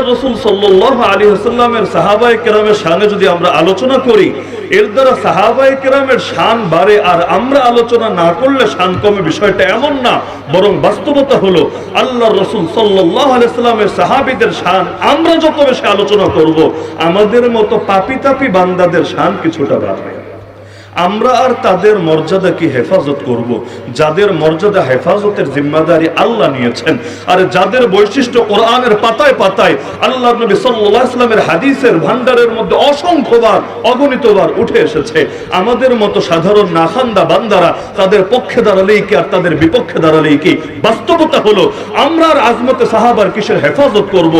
আল্লাহ রসুল সাল্লাহ আলী হাসাল্লামের সাহাবাই কেরামের শানে যদি আমরা আলোচনা করি, এর দ্বারা সাহাবাই কেরামের শান বাড়ে আর আমরা আলোচনা না করলে শান কমে বিষয়টা এমন না, বরং বাস্তবতা হলো আল্লাহ রসুল আলাইস্লামের সাহাবিদের শান আমরা যত বেশি আলোচনা করব, আমাদের মতো পাপি তাপি বান্দাদের শান কিছুটা বাড়বে। আমরা আর তাদের মর্যাদাকে হেফাজত করব। যাদের মর্যাদা হেফাজতের জিম্মাদারি আল্লাহ নিয়েছেন, আর যাদের বৈশিষ্ট্য কোরআনের পাতায় পাতায় আল্লাহ নবী সাল্লামের হাদিসের ভান্ডারের মধ্যে অসংখ্যবার, অগণিতবার উঠে এসেছে আমাদের মতো সাধারণ নাখান্দা বান্দারা তাদের পক্ষে দাঁড়ালেই কি আর তাদের বিপক্ষে দাঁড়ালেই কি বাস্তবতা হলো, আমরা আর আজমতে সাহাবার কিসের হেফাজত করব।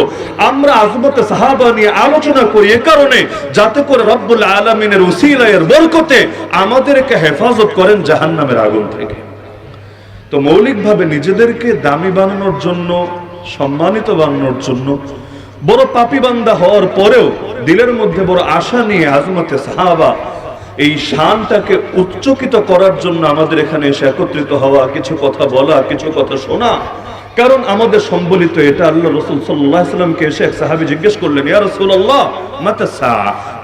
আমরা আজমতে সাহাবা নিয়ে আলোচনা করি এ কারণে, যাতে করে রব্বুল আলমিনের উসিলায়ের বরকতে আমাদেরকে হেফাজত করেন জাহান্নামের আগুন থেকে। তো মৌলিকভাবে নিজেদেরকে দামি বানানোর জন্য, সম্মানিত বানানোর জন্য, বড় পাপি বান্দা হওয়ার পরেও দিলের মধ্যে বড় আশা নিয়ে আজমতে সাহাবা এই শানটাকে উচ্চকিত করার জন্য আমাদের এখানে এসে একত্রিত হওয়া, কিছু কথা বলা, কিছু কথা শোনা। কারণ আমাদের সম্বলিত এটা আল্লাহ রসুল সাল্লাহ সাল্লামকে এসে এক সাহাবি জিজ্ঞেস করলেন, ইয়া রসুল আল্লাহ মাতা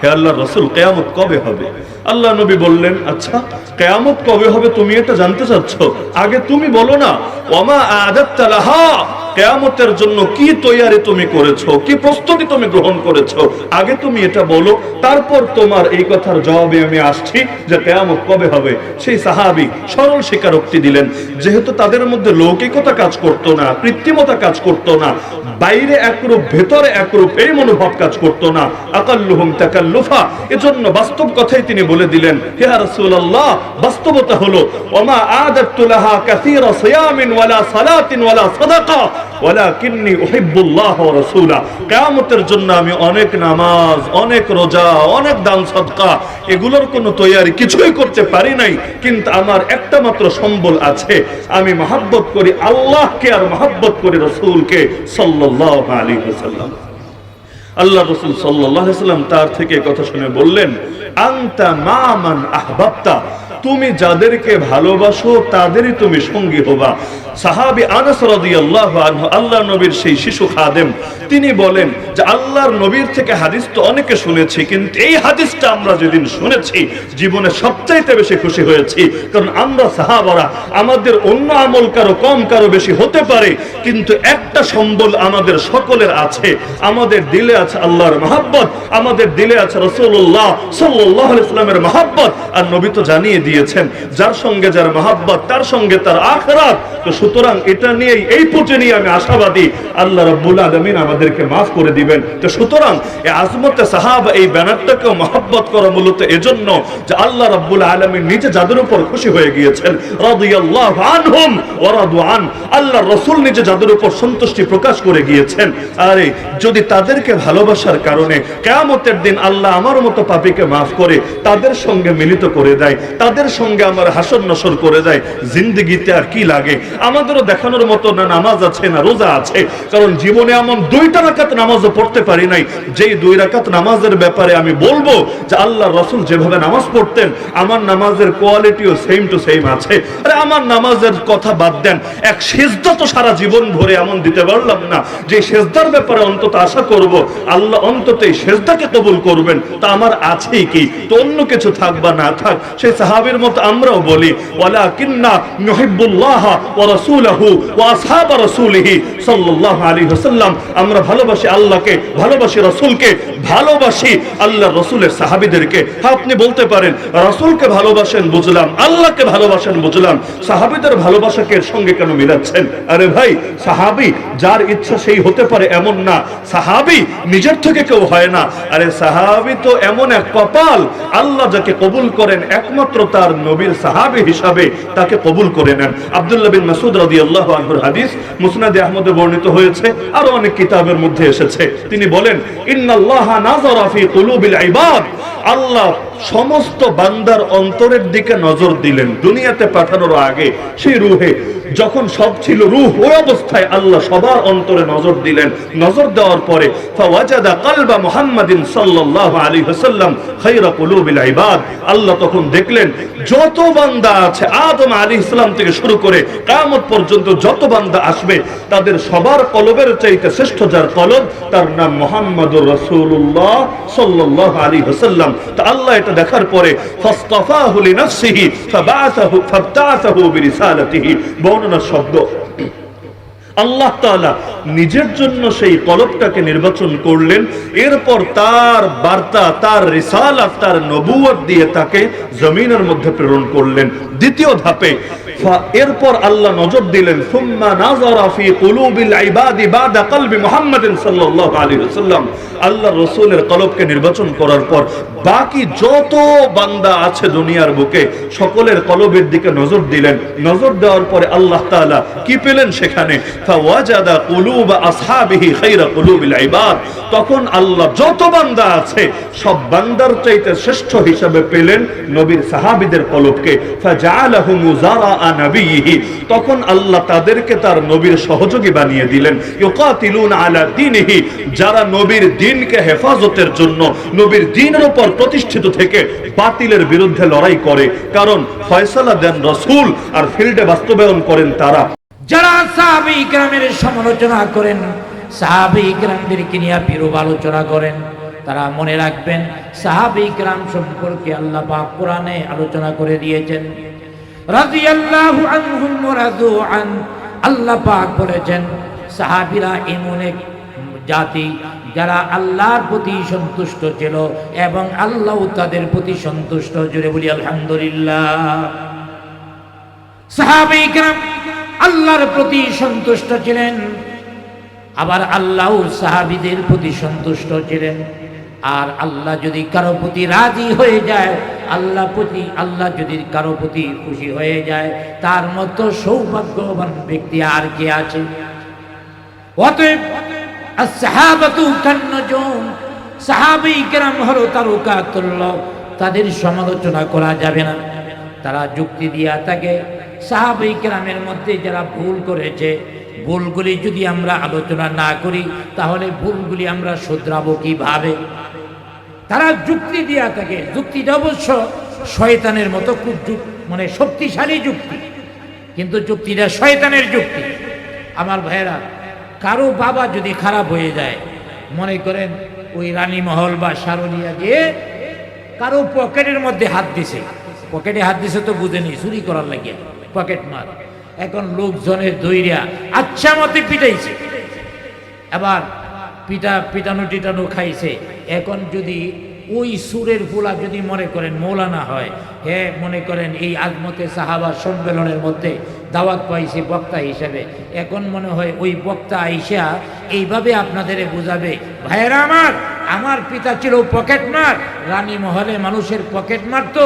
হে আল্লাহ রসুল, কেয়ামত কবে হবে? আল্লাহ নবী বললেন আচ্ছা কেয়ামত কবে হবে তুমি এটা জানতে চাচ্ছ? আগে তুমি বলো না, ওমা আদাত্তালাহা কেয়ামতের জন্য কি তৈয়ারি তুমি করেছ, কি প্রস্তুতি তুমি গ্রহণ করেছ? আগে তুমি এটা বলো, তারপর তোমার এই কথার জবাবে আমি আসছি যে কেয়ামত কবে হবে। সেই সাহাবি সরল স্বীকারোক্তি দিলেন, যেহেতু তাদের মধ্যে লৌকিকতা কাজ করতো না, কৃত্রিমতা কাজ করতো না বাইরে একরূপ, ভেতরে একরূপ, এই মনোভাব কাজ করতো না। আকাল্লুহুম তাকাল্লুফা। এজন্য বাস্তব কথাই তিনি বলে দিলেন হে রাসূলুল্লাহ, বাস্তবতা হলো, ওমা আদাতু লাহা কাসীরা সিয়ামিন ওয়ালা সালাতিন ওয়ালা সাদাকা। ওয়ালাকিন্নী উহিব্বুল্লাহ ওয়া রাসূলা। কিয়ামতের জন্য আমি অনেক নামাজ, অনেক রোজা, অনেক দান সদকা, এগুলোর কোনো তৈয়ারি কিছুই করতে পারি নাই, কিন্তু আমার একটা মাত্র সম্বল আছে। আমি মহাব্বত করি আল্লাহকে আর মহাব্বত করি রসুলকে সাল্লাল্লাহু আলাইহি ওয়াসাল্লাম। আল্লাহ রসুল সাল্লাম তার থেকে কথা শুনে বললেন আংতা মামান আহবাবতা, তুমি যাদেরকে ভালোবাসো তাদেরই তুমি সঙ্গী হবা। সাহাবি আনাস রাদিয়াল্লাহু আনহু নবীর সেই শিশু খাদেম, তিনি বলেন যে আল্লাহর নবীর থেকে হাদিস তো অনেকে শুনেছি, কিন্তু এই হাদিসটা আমরা যেদিন শুনেছি, জীবনে সবচাইতে বেশি খুশি হয়েছি। কারণ আমরা সাহাবারা, আমাদের অন্য আমল কারও কম, কারও বেশি হতে পারে, কিন্তু একটা সম্বল আমাদের সকলের আছে। আমাদের দিলে আছে আল্লাহর মহাব্বত, আমাদের দিলে আছে রসুল্লাহ সাল্লাহ ইসলামের মহাব্বত। আর নবী তো জানিয়ে দিয়েছেন, যার সঙ্গে যার মহাব্বত, তার সঙ্গে তার আখরাত, তো সুতরাং এটা নিয়েই এই পুঁটে নিয়ে আমি আশাবাদী। আল্লাহ রব্বুল আলমিন আমাদেরকে মাফ করে দিবেন। তো সুতরাং এই আজমতে সাহাব এই ব্যানারটাকেও মহাব্বত করা মূলত এজন্য যে আল্লাহ রব্বুল আলমিন নিজে যাদের উপর খুশি হয়ে গিয়েছেন আনহুম ওয়া রাদু আন, আল্লাহ রসুল নিজে যাদের উপর সন্তুষ্টি প্রকাশ করে গিয়েছেন। আরে, যদি তাদেরকে ভালোবাসার কারণে কেয়ামতের দিন আল্লাহ আমার মতো পাপীকে মাফ করে তাদের সঙ্গে মিলিত করে দেয়, তাদের সঙ্গে আমার হাসন নসর করে দেয়, জিন্দগিতে আর কি লাগে? আমাদেরও দেখানোর মতো না নামাজ আছে, না রোজা আছে। কারণ জীবনে এমন দুইটা রাকাত নামাজও পড়তে পারি নাই। যেই দুই রাকাত নামাজের ব্যাপারে আমি বলব যে আল্লাহ রসুল যেভাবে নামাজ পড়তেন, আমার নামাজের কোয়ালিটিও সেম টু সেম আছে। আরে আমার নামাজের কথা বাদ দেন। এক সেজদা তো সারা জীবন ভরে এমন দিতে পারলাম না। যে সেজদার ব্যাপারে অন্তত আশা করব, আল্লাহ অন্তত এই সেজদাকে কবুল করবেন। তা আমার আছেই কি? তো অন্য কিছু থাক বা না থাক, সেই সাহাবীর মতো আমরাও বলি ওয়ালা কিন্না নুহিব্বুল্লাহ ওয়া রাসূলহু ওয়া আসহাব রাসূলিহি সাল্লাল্লাহু আলাইহি ওয়াসাল্লাম। আমরা ভালোবাসি আল্লাহকে, ভালোবাসি রাসূলকে, ভালোবাসি আল্লাহ রাসূলের সাহাবীদেরকে। আপনি বলতে পারেন, রাসূলকে ভালোবাসেন বুঝলাম, আল্লাহকে ভালোবাসেন বুঝলাম। সাহাবীদের ভালোবাসাকে সঙ্গে কেন মিলাচ্ছেন? আরে ভাই, সাহাবী, যার ইচ্ছা সেই হতে পারে এমন না। সাহাবী, নিজের থেকে কেউ হয় না। আরে সাহাবী তো এমন এক কপাল। আল্লাহ যাকে কবুল করেন একমাত্র তার নবীর সাহাবী হিসাবে তাকে কবুল করে নেন। আব্দুল্লাহ বিন মাসুদ বর্ণিত হয়েছে, আরও অনেক কিতাবের মধ্যে এসেছে। তিনি বলেন আল্লাহ সমস্ত বান্দার অন্তরের দিকে নজর দিলেন। দুনিয়াতে পাঠানোর আগে সেই রুহে যখন সব ছিল রূহ, ওই অবস্থায় আল্লাহ সবার অন্তরে নজর দিলেন। নজর দেওয়ার পরে, ফাওয়াজাদা কালবা মুহাম্মাদিন সাল্লাল্লাহু আলাইহি ওয়াসাল্লাম খায়রা কুলুবিল ইবাদ। আল্লাহ তখন দেখলেন, যত বান্দা আছে, আদম আলাইহিস ইসলাম থেকে শুরু করে কিয়ামত পর্যন্ত যত বান্দা আসবে, তাদের সবার কলবের চাইতে শ্রেষ্ঠ যার কলব, তার নাম মুহাম্মাদুর রাসূলুল্লাহ সাল্লাল্লাহু আলাইহি ওয়াসাল্লাম। তা আল্লাহ এটা দেখার পরে, ফাসতাফাহু লিনাফসিহি ফাবাআসাহু, ফাবতাআসাহু বিরিসালাতিহি। বর্ণনা শব্দ আল্লাহ তাআলা নিজের জন্য সেই কলবটাকে নির্বাচন করলেন। এরপর তার বার্তা, তার রিসালাত, তার নবুয়ত দিয়ে তাকে জমিনের মধ্যে প্রেরণ করলেন। দ্বিতীয় ধাপে এরপর আল্লাহ নজর দিলেন আল্লাহ রাসূলের কলবকে নির্বাচন করার পর বাকি যত বান্দা আছে দুনিয়ার বুকে, সকলের কলবের দিকে নজর দিলেন। নজর দেওয়ার পরে আল্লাহ তাআলা কি পেলেন সেখানে? ফাওয়াজাদা কুলুব আসহাবিহি কুলুবিল ইবাদ। তখন আল্লাহ যত বান্দা আছে, সব বান্দার চাইতে শ্রেষ্ঠ হিসাবে পেলেন নবীর সাহাবীদের কলবকে। মুজারা তখন আল্লাহ তাদেরকে তার নবীর সহযোগী বানিয়ে দিলেন। আলা দীনিহি। যারা নবীর দিনকে হেফাজতের জন্য নবীর দিনের উপর প্রতিষ্ঠিত থেকে বাতিলের বিরুদ্ধে লড়াই করে। কারণ ফয়সালা দেন রসূল আর ফিল্ডে বাস্তবায়ন করেন তারা। যারা সাহাবি গ্রামের সমালোচনা করেন, সাহাবি গ্রামদেরকে নিয়ে বিরূপ আলোচনা করেন, তারা মনে রাখবেন সাহাবি গ্রাম সম্পর্কে আল্লাহ পাক কোরআনে আলোচনা করে দিয়েছেন। রাদিয়াল্লাহু আনহুম রাদু আন আল্লাহ পাক বলেছেন, সাহাবীরা এমন এক জাতি যারা আল্লাহর প্রতি সন্তুষ্ট ছিল এবং আল্লাহ তাদের প্রতি সন্তুষ্ট। জুড়ে বলি, আলহামদুলিল্লাহ। সাহাবিকরাম আল্লাহর প্রতি সন্তুষ্ট ছিলেন, আবার আল্লাহ সাহাবিদের প্রতি সন্তুষ্ট ছিলেন। আর আল্লাহ যদি কারও প্রতি রাজি হয়ে যায়, আল্লাহ প্রতি, আল্লাহ যদি কারও প্রতি খুশি হয়ে যায়, তার মতো সৌভাগ্যবান ব্যক্তি আর কে আছে? অতএব সাহাবাতু কান্নজুম, সাহাবী কেরাম হলো তারকাতুল্য তাদের সমালোচনা করা যাবে না। তারা যুক্তি দিয়া থাকে সাহাবী কেরামের মধ্যে যারা ভুল করেছে, ভুলগুলি যদি আমরা আলোচনা না করি, তাহলে ভুলগুলি আমরা শুধরাবো কীভাবে? তারা যুক্তি দিয়া থাকে। যুক্তিটা অবশ্য শয়তানের মতো খুব মানে শক্তিশালী যুক্তি। কিন্তু যুক্তিটা শয়তানের যুক্তি। আমার ভাইয়েরা, কারও বাবা যদি খারাপ হয়ে যায়, মনে করেন ওই রানীমহল বা সারলিয়া গিয়ে কারও পকেটের মধ্যে হাত দিছে। পকেটে হাত দিছে তো বুঝেনি, চুরি করার লাগিয়া। পকেট মার। এখন লোকজনের দৈরিয়া আচ্ছা মতে পিটাইছে। আবার পিটা, পিটানো, টিটানো খাইছে। এখন যদি ওই সুরের ফুলা যদি মনে করেন মৌলানা হয়, হে, মনে করেন এই আজমতে সাহাবা সম্মেলনের মধ্যে দাওয়াত পাইছে বক্তা হিসেবে, এখন মনে হয় ওই বক্তা আইসা এইভাবে আপনাদের বোঝাবে, ভাইয়েরা আমার আমার পিতা ছিল পকেট মার, রানী মহলে মানুষের পকেট মারতো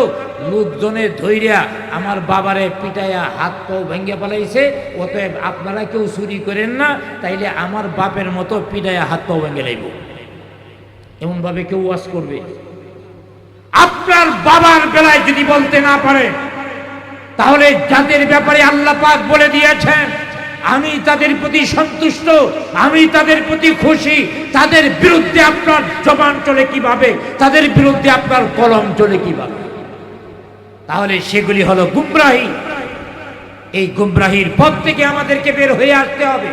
লোকজনের ধৈর্যা আমার বাবারে পিটাইয়া হাত পাও ভেঙে পালাইছে অতএব আপনারা কেউ চুরি করেন না, তাইলে আমার বাপের মতো পিটাইয়া হাত পাও ভেঙে লাইব। এমনভাবে কেউ ওয়াজ করবে। আপনার বাবার বেলায় যদি বলতে না পারে, তাহলে যাদের ব্যাপারে আল্লাহ পাক বলে দিয়েছেন আমি তাদের প্রতি সন্তুষ্ট, আমি তাদের প্রতি খুশি। তাদের বিরুদ্ধে আপনার জবান চলে কীভাবে? তাদের বিরুদ্ধে আপনার কলম চলে কীভাবে? তাহলে সেগুলি হলো গুমরাহি। এই গুমরাহির পথ থেকে আমাদেরকে বের হয়ে আসতে হবে।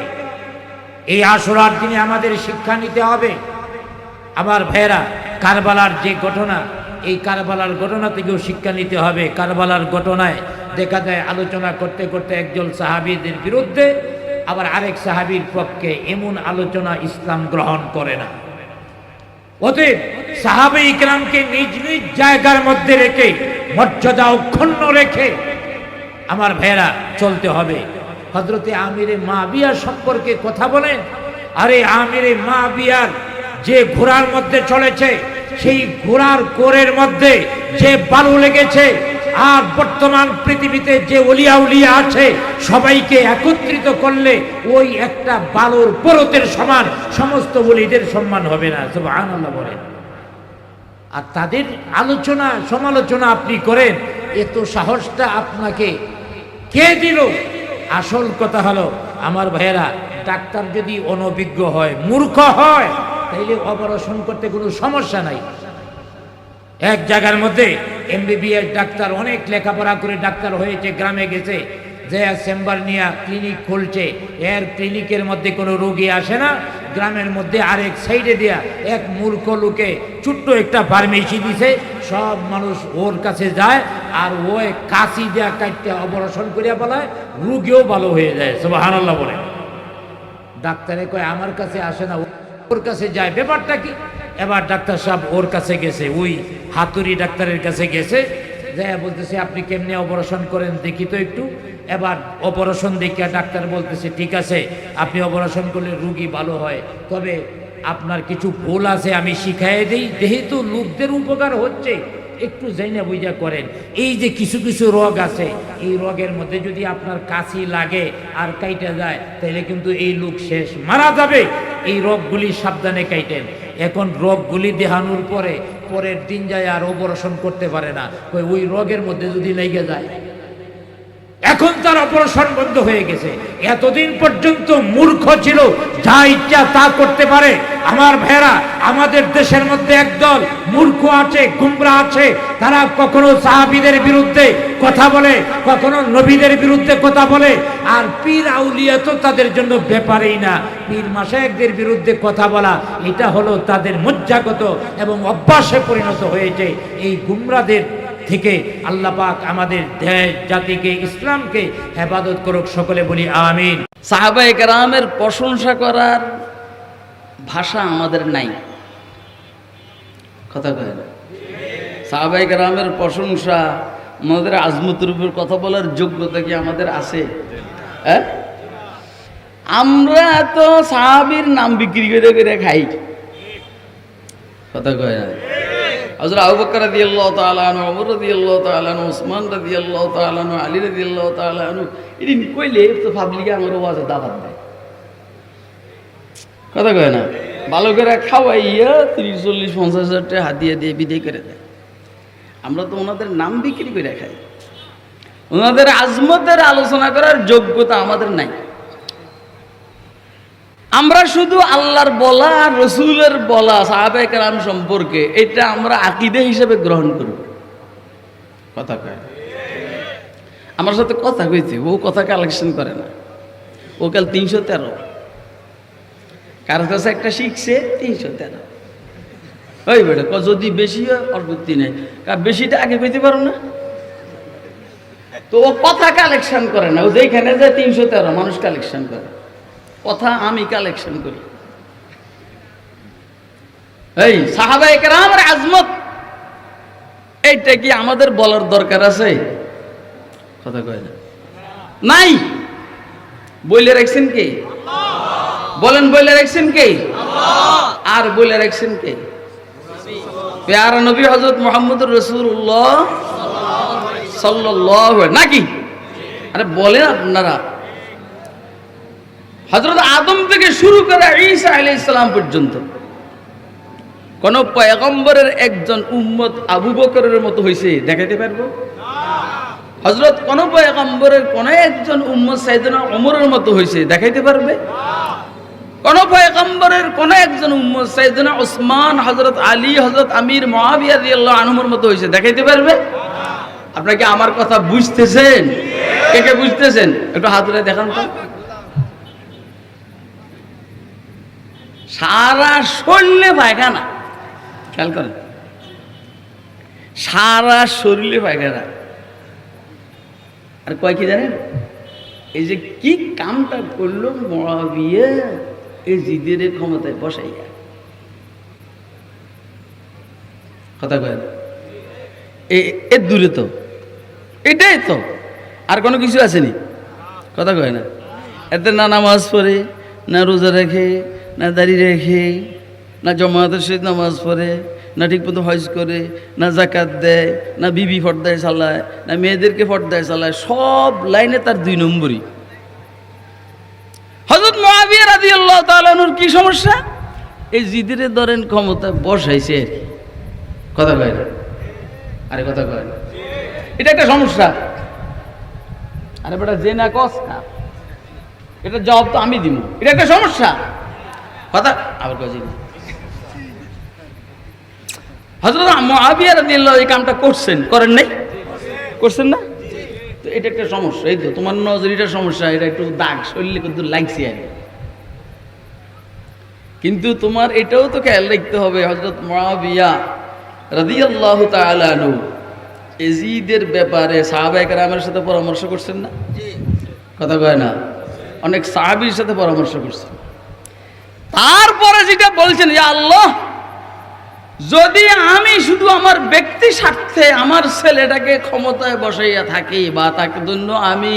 এই আসরার দিনে আমাদের শিক্ষা নিতে হবে। আমার ভাইয়েরা, কারবালার যে ঘটনা, এই কারবালার ঘটনা থেকেও শিক্ষা নিতে হবে। কারবালার ঘটনায় দেখা যায়, আলোচনা করতে করতে একজন সাহাবিদের বিরুদ্ধে আবার আরেক সাহাবির পক্ষে এমন আলোচনা ইসলাম গ্রহণ করে না। অতএব সাহাবে ইকরামকে নিজ নিজ জায়গার মধ্যে রেখে, মর্যাদা অক্ষুণ্ণ রেখে আমার ভেড়া চলতে হবে। হজরতে আমিরে মা বিয়ার সম্পর্কে কথা বলেন। আরে আমিরে মা বিয়ার যে ঘোড়ার মধ্যে চলেছে, সেই ঘোড়ার কোরের মধ্যে যে বালু লেগেছে আর বর্তমান পৃথিবীতে যে অলিয়া উলিয়া আছে, সবাইকে একত্রিত করলে ওই একটা বালুর পরতের সমান, সমস্ত বলিদের সম্মান হবে না আনন্দ বলেন। আর তাদের আলোচনা, সমালোচনা আপনি করেন, এত সাহসটা আপনাকে কে দিল? আসল কথা হলো, আমার ভাইয়েরা, ডাক্তার যদি অনভিজ্ঞ হয়, মূর্খ হয়, তাইলে অপারেশন করতে কোনো সমস্যা নাই। এক জায়গার মধ্যে এমবিবিএস ডাক্তার, অনেক লেখাপড়া করে ডাক্তার হয়েছে, গ্রামে গেছে। যে চেম্বার নিয়ে ক্লিনিক খুলছে, এর ক্লিনিকের মধ্যে কোনো রোগী আসে না। গ্রামের মধ্যে আরেক সাইডে দেয়া এক মূর্খ লোকে ছোট্ট একটা ফার্মেসি দিছে। সব মানুষ ওর কাছে যায় আর ও কাশি দেয়া কাটতে অপারেশন করিয়া বলায় রুগীও ভালো হয়ে যায় সব হারাল্লাহ বলে। ডাক্তারে কয়, আমার কাছে আসে না, ওর কাছে যায়। ব্যাপারটা কি? এবার ডাক্তার সাহেব ওর কাছে গেছে, ওই হাতুড়ি ডাক্তারের কাছে গেছে যা বলতেছে, আপনি কেমনে অপারেশন করেন? দেখি তো একটু। এবার অপারেশন দেখিয়া ডাক্তার বলতেছে, ঠিক আছে, আপনি অপারেশন করলে রুগী ভালো হয়, তবে আপনার কিছু ভুল আছে, আমি শিখাই দিই। যেহেতু লোকদের উপকার হচ্ছে, একটু জাইনা বুঝা করেন। এই যে কিছু কিছু রোগ আছে, এই রোগের মধ্যে যদি আপনার কাশি লাগে আর কাইটা যায় তাহলে কিন্তু এই লোক শেষ। মারা যাবে। এই রোগগুলি সাবধানে কাইটেন। এখন রোগগুলি দেহানুর পরে, পরের দিন যায় আর অপারেশন করতে পারে না। ওই রোগের মধ্যে যদি লেগে যায় এখন তার অপারেশন বন্ধ হয়ে গেছে। এতদিন পর্যন্ত মূর্খ ছিল, যা ইচ্ছা তা করতে পারে। আমার ভেড়া আমাদের দেশের মধ্যে একদল মূর্খ আছে, গুমরা আছে। তারা কখনো সাহাবিদের বিরুদ্ধে কথা বলে, কখনো নবীদের বিরুদ্ধে কথা বলে। আর পীর আউলিয়া তো তাদের জন্য ব্যাপারেই না। পীর মাসায়কদের বিরুদ্ধে কথা বলা, এটা হলো তাদের মজ্জাগত এবং অভ্যাসে পরিণত হয়েছে। এই গুমরাদের থেকে আল্লাহ পাক আমাদের দেশ, জাতিকে, ইসলামকে হেফাজত করুক, সকলে বলি আমিন। সাহাবাই কেরামের প্রশংসা করার ভাষা আমাদের নাই। কথা কয় না? সাহাবাই প্রশংসা আমাদের আজমতের উপর কথা বলার যোগ্যতা কি আমাদের আছে? হ্যাঁ? আমরা তো সাহাবির নাম বিক্রি করে করে খাই। কথা কয় না? হজরত আবু বকর রাদিয়াল্লাহু তাআলা আনহু, ওমর রাদিয়াল্লাহু তাআলা আনহু, ওসমান রাদিয়াল্লাহু তাআলা আনহু, আলী রাদিয়াল্লাহু তাআলা আনহু, এদিন কইলে তো পাবলিকে আমার ওয়াজে দাওয়াত দেয় কথা কয় না? ভালো করে খাওয়াইয়া তিরিশ, চল্লিশ, পঞ্চাশ হাজার টাকা হাতিয়ে দিয়ে বিদায় করে দেয়। আমরা তো ওনাদের নাম বিক্রি করে খাই। ওনাদের আজমতের আলোচনা করার যোগ্যতা আমাদের নাই। আমরা শুধু আল্লাহর বলা আর রসুলের বলা সাহাবে কেরাম সম্পর্কে এটা আমরা আকিদে হিসেবে গ্রহণ করব কথা কয়। আমার সাথে কথা কইছে ও কথা কালেকশন করে না। ও কাল তিনশো তেরো। কার কাছে একটা শিখছে তিনশো তেরো। ওই বেটা ক যদি বেশি হয় অর্বত্তি নেই। কার বেশিটা আগে পেতে পারো না? তো ও কথা কালেকশন করে না ও যেখানে যায় তিনশো তেরো মানুষ কালেকশন করে। কথা আমি কালেকশন করি। এই সাহাবাই কেরামের আজমত, এইটা কি আমাদের বলার দরকার আছে? কথা কয় না। নাই। বইলে রাখছেন কে? বলেন বইলে রাখছেন কে? আর বইলে রাখছেন কে? পেয়ারা নবী হজরত মোহাম্মদ রসুল্লাহ সাল্লাহ নাকি? আরে বলেন আপনারা। হজরত আদম থেকে শুরু করে ঈসা আলি ইসলাম পর্যন্ত কোন পয়গম্বরের একজন উম্মত আবু বকরের মতো হয়েছে দেখাতে পারব? হজরত কোন পয়গম্বরের কোন একজন উম্মত সাইদনা অমরের মতো হয়েছে দেখাইতে পারবে? কোন পয়গম্বরের কোন একজন উম্মত সাইদনা ওসমান হজরত আলী হজরত আমির মহাবিয়া দিয়াল্লাহ আনহুমের মতো হয়েছে দেখাইতে পারবে? আপনাকে আমার কথা বুঝতেছেন? কে কে বুঝতেছেন? একটু হাত উঠে দেখান তো। সারা শরীরে পায়খানা। খেয়াল করেন। সারা শরীরে পায়খানা। আর কয় কি জানেন? এই যে কি কামটা করল মহাবিয়ে এই জিদের ক্ষমতায় বসাইয়া কথা কয় এর দূরে তো। এটাই তো। আর কোনো কিছু আসেনি। কথা কয় না? এতে না নামাজ পড়ে, না রোজা রাখে না দাঁড়িয়ে রেখে, না জমাতের সহিত নামাজ পড়ে, না ঠিকমতো হজ করে, না জাকাত দেয়, না বিবি ফর্দায় চালায়, না মেয়েদেরকে ফর্দায় চালায়, সব লাইনে তার দুই নম্বরই। হজরত মহাবিয়া রাজি আল্লাহ তালানুর কি সমস্যা? এই জিদের ধরেন ক্ষমতা বসাইছে আর কি। কথা কয় না? আরে কথা কয় এটা একটা সমস্যা। আরে বেটা যে না কস এটা জবাব তো আমি দিব এটা একটা সমস্যা। কথা আবার কাজে হজরত মহাবিয়া রাদিয়াল্লাহু এই কামটা করছেন করেন নাই? করছেন না? তো এটা একটা সমস্যা এই তো তোমার সমস্যা এটা একটু দাগ শরীরে কিন্তু লাগছে আর কিন্তু তোমার এটাও তো খেয়াল রাখতে হবে হজরত মহাবিয়া রাদিয়াল্লাহু তাআলা আনহু এজিদের ব্যাপারে সাহাবায়ে কেরামের সাথে পরামর্শ করছেন না? কথা কয় না? অনেক সাহাবীর সাথে পরামর্শ করছেন। তারপরে যেটা বলছেন যে আল্লাহ, যদি আমি শুধু আমার ব্যক্তি স্বার্থে আমার ছেলেটাকে ক্ষমতায় বসাইয়া থাকি বা তাকে জন্য আমি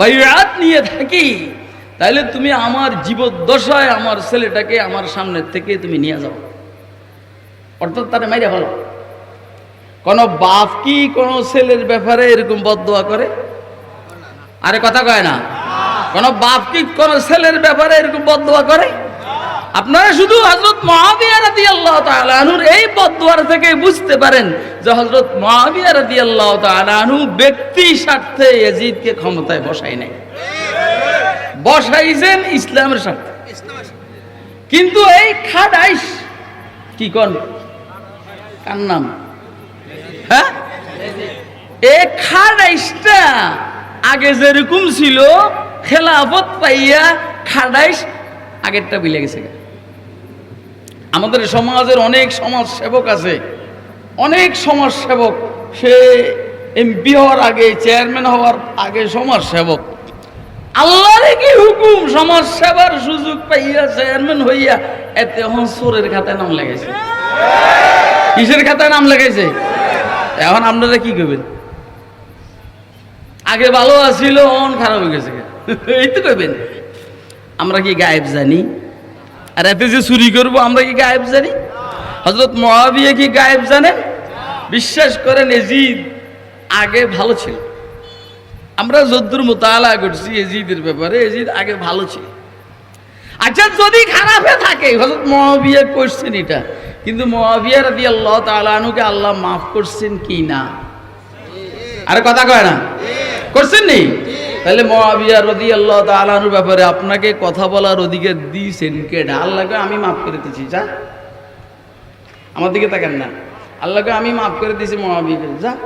বাইরাত নিয়ে থাকি, তাহলে তুমি আমার জীবদ্দশায় আমার ছেলেটাকে আমার সামনের থেকে তুমি নিয়ে যাও। অর্থাৎ তারা মাইরা ভালো কোন বাপ কি কোনো ছেলের ব্যাপারে এরকম বদোয়া করে? আরে কথা কয় না। কোন বাপ কি কোন ছেলের ব্যাপারে এরকম বদোয়া করে? আপনারা শুধু হজরত মহাবিয়া এই বদুয়ার থেকে বুঝতে পারেন যে হজরত মহাবিয়া ব্যক্তি স্বার্থে এজিদকে ক্ষমতায় বসাই নাই। বসাইছেন ইসলামের স্বার্থে। কিন্তু এই খাডাইশ কি কন? কার নাম? হ্যাঁ? এই খাডাইশটা আগে যেরকম ছিল খেলাফত পাইয়া খাডাইশ আগেরটা বিলে গেছে আমাদের সমাজের অনেক সমাজ সেবক আছে, অনেক সমাজ সেবক সে এমপি হওয়ার আগে, চেয়ারম্যান হওয়ার আগে সমাজ সেবক আল্লাহর কি হুকুম? সমাজ সেবার সুযোগ পাইয়া চেয়ারম্যান হইয়া এতে সোরের খাতায় নাম লেগেছে কিসের খাতায় নাম লেগেছে এখন আপনারা কি করবেন? আগে ভালো আছিল অন খারাপ হয়ে গেছে এই তো আমরা কি গায়েব জানি? আর এতে যে চুরি করব, আমরা কি গায়েব জানি? হজরত মহাবিয়া কি গায়েব জানেন বিশ্বাস করেন, এজিদ আগে ভালো ছিল। আমরা যদ্দুর মোতালা করছি এজিদের ব্যাপারে, এজিদ আগে ভালো ছিল। আচ্ছা যদি খারাপে থাকে হজরত মহাবিয়া করছেন এটা। কিন্তু মহাবিয়া রাদি আল্লাহ তালানুকে আল্লাহ মাফ করছেন কি না? আরে কথা কয় না। করছেন নি? তাহলে মহাবিয়া রদি আল্লাহ তালানুর ব্যাপারে আপনাকে কথা বলার অধিকার দিয়েছেন কে আল্লাহকে আমি মাফ করে দিচ্ছি যা। আমার দিকে তাকান না। আল্লাহকে আমি মাফ করে দিয়েছি মহাবিয়াকে, যা।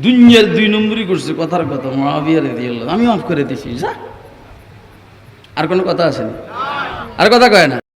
দুনিয়ার দুই নম্বরই করছে কথার কথা, মহাবিয়া রদি আল্লাহ আমি মাফ করে দিয়েছি, যা। আর কোনো কথা আছে আর কথা কয় না?